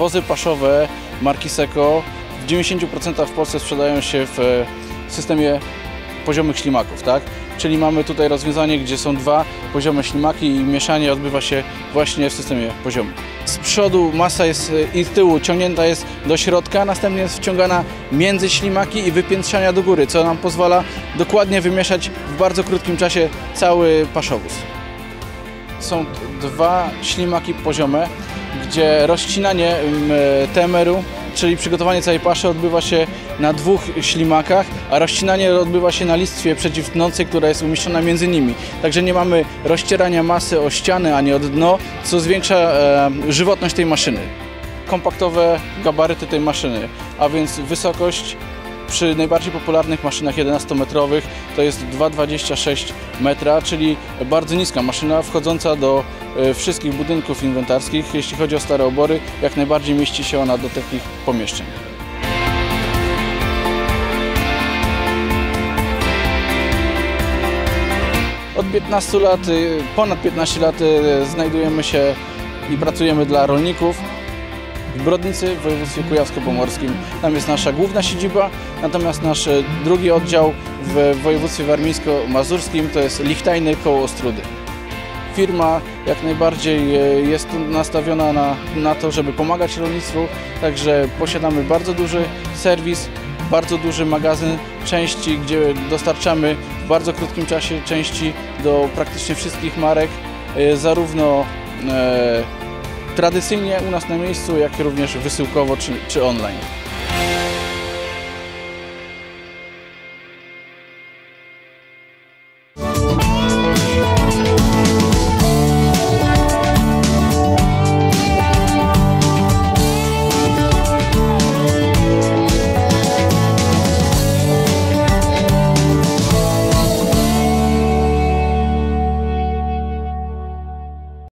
Wozy paszowe marki Seco w 90% w Polsce sprzedają się w e, systemie poziomych ślimaków, tak? Czyli mamy tutaj rozwiązanie, gdzie są dwa poziome ślimaki i mieszanie odbywa się właśnie w systemie poziomym. Z przodu masa jest e, i z tyłu ciągnięta jest do środka, następnie jest wciągana między ślimaki i wypiętrzania do góry, co nam pozwala dokładnie wymieszać w bardzo krótkim czasie cały paszowóz. Są dwa ślimaki poziome, gdzie rozcinanie temeru, czyli przygotowanie całej paszy odbywa się na dwóch ślimakach, a rozcinanie odbywa się na listwie przeciwtnącej, która jest umieszczona między nimi. Także nie mamy rozcierania masy o ściany ani o dno, co zwiększa e, żywotność tej maszyny. Kompaktowe gabaryty tej maszyny, a więc wysokość przy najbardziej popularnych maszynach 11-metrowych to jest 2,26 metra, czyli bardzo niska maszyna wchodząca do e, wszystkich budynków inwentarskich. Jeśli chodzi o stare obory, jak najbardziej mieści się ona do takich pomieszczeń. Od 15 lat, y, ponad 15 lat y, znajdujemy się i pracujemy dla rolników w Brodnicy w województwie kujawsko-pomorskim. Tam jest nasza główna siedziba, natomiast nasz e, drugi oddział w województwie warmińsko-mazurskim to jest Lichtajny koło Ostrudy. Firma jak najbardziej e, jest nastawiona na, na to, żeby pomagać rolnictwu, także posiadamy bardzo duży serwis, bardzo duży magazyn części, gdzie dostarczamy w bardzo krótkim czasie części do praktycznie wszystkich marek, e, zarówno tradycyjnie u nas na miejscu, jak również wysyłkowo czy, czy online.